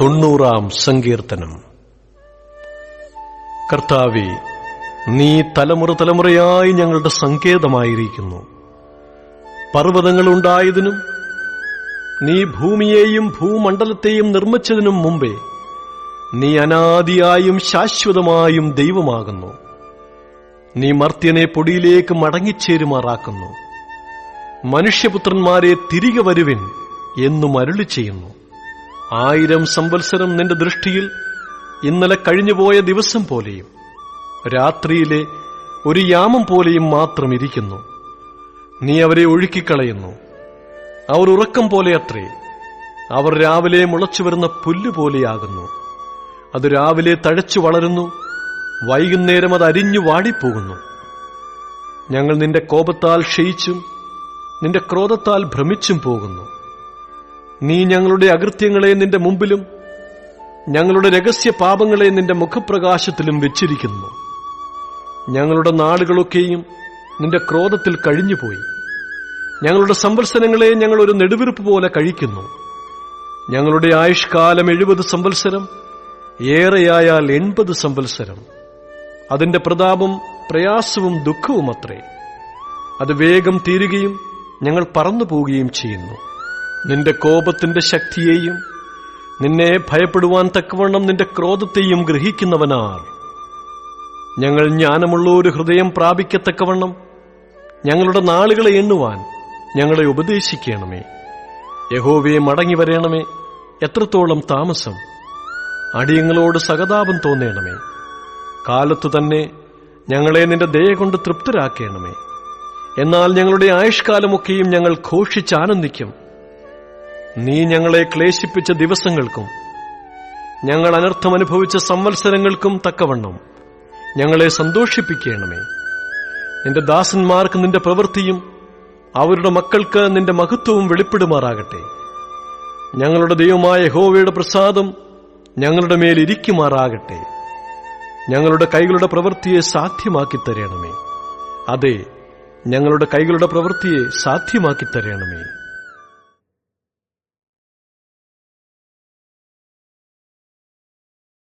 തൊണ്ണൂറാം സങ്കീർത്തനം. കർത്താവെ നീ തലമുറ തലമുറയായി ഞങ്ങളുടെ സങ്കേതമായിരിക്കുന്നു. പർവതങ്ങൾ ഉണ്ടായതിനും നീ ഭൂമിയെയും ഭൂമണ്ഡലത്തെയും നിർമ്മിച്ചതിനും മുമ്പേ നീ അനാദിയായും ശാശ്വതമായും ദൈവമാകുന്നു. നീ മർത്യനെ പൊടിയിലേക്ക് മടങ്ങിച്ചേരുമാറാക്കുന്നു. മനുഷ്യപുത്രന്മാരെ തിരികെ വരുവിൻ എന്നും അരുളി ചെയ്യുന്നു ആയിരം സംവത്സരം നിന്റെ ദൃഷ്ടിയിൽ ഇന്നലെ കഴിഞ്ഞുപോയ ദിവസം പോലെയും രാത്രിയിലെ ഒരു യാമം പോലെയും മാത്രം ഇരിക്കുന്നു. നീ അവരെ ഒഴുക്കിക്കളയുന്നു. അവർ ഉറക്കം പോലെ അത്രേ. അവർ രാവിലെ മുളച്ചു വരുന്ന പുല്ല് പോലെയാകുന്നു. അത് രാവിലെ തഴച്ചു വളരുന്നു. വൈകുന്നേരം അത് അരിഞ്ഞു വാടിപ്പോകുന്നു. ഞങ്ങൾ നിന്റെ കോപത്താൽ ക്ഷയിച്ചും നിന്റെ ക്രോധത്താൽ ഭ്രമിച്ചും പോകുന്നു. നീ ഞങ്ങളുടെ അകൃത്യങ്ങളെ നിന്റെ മുമ്പിലും ഞങ്ങളുടെ രഹസ്യ പാപങ്ങളെ നിന്റെ മുഖപ്രകാശത്തിലും വെച്ചിരിക്കുന്നു. ഞങ്ങളുടെ നാടുകളൊക്കെയും നിന്റെ ക്രോധത്തിൽ കഴിഞ്ഞുപോയി. ഞങ്ങളുടെ സംവത്സരങ്ങളെ ഞങ്ങൾ ഒരു നെടുവിറുപ്പ് പോലെ കഴിക്കുന്നു. ഞങ്ങളുടെ ആയുഷ്കാലം എഴുപത് സംവത്സരം ഏറെയായാൽ എൺപത് സംവത്സരം. അതിന്റെ പ്രതാപം പ്രയാസവും ദുഃഖവും അത്രേ അത് വേഗം തീരുകയും ഞങ്ങൾ പറന്നു പോവുകയും ചെയ്യുന്നു. നിന്റെ കോപത്തിന്റെ ശക്തിയെയും നിന്നെ ഭയപ്പെടുവാൻ തക്കവണ്ണം നിന്റെ ക്രോധത്തെയും ഗ്രഹിക്കുന്നവനാർ. ഞങ്ങൾ ജ്ഞാനമുള്ള ഒരു ഹൃദയം പ്രാപിക്കത്തക്കവണ്ണം ഞങ്ങളുടെ നാളുകളെ എണ്ണുവാൻ ഞങ്ങളെ ഉപദേശിക്കണമേ. യഹോവയെ മടങ്ങി വരേണമേ. എത്രത്തോളം താമസം. അടിയങ്ങളോട് സഹതാപം തോന്നേണമേ. കാലത്തു തന്നെ ഞങ്ങളെ നിന്റെ ദയ കൊണ്ട് തൃപ്തരാക്കേണമേ. എന്നാൽ ഞങ്ങളുടെ ആയുഷ്കാലമൊക്കെയും ഞങ്ങൾ ഘോഷിച്ചാനന്ദിക്കും നീ ഞങ്ങളെ ക്ലേശിപ്പിച്ച ദിവസങ്ങൾക്കും ഞങ്ങൾ അനർത്ഥം അനുഭവിച്ച സംവത്സരങ്ങൾക്കും തക്കവണ്ണം ഞങ്ങളെ സന്തോഷിപ്പിക്കണമേ. നിന്റെ ദാസന്മാർക്ക് നിന്റെ പ്രവൃത്തിയും അവരുടെ മക്കൾക്ക് നിന്റെ മഹത്വവും വെളിപ്പെടുമാറാകട്ടെ. ഞങ്ങളുടെ ദൈവമായ ഹോവയുടെ പ്രസാദം ഞങ്ങളുടെ മേൽ ഇരിക്കുമാറാകട്ടെ. ഞങ്ങളുടെ കൈകളുടെ പ്രവൃത്തിയെ സാധ്യമാക്കി തരണമേ. അതെ ഞങ്ങളുടെ കൈകളുടെ പ്രവൃത്തിയെ സാധ്യമാക്കി തരണമേ.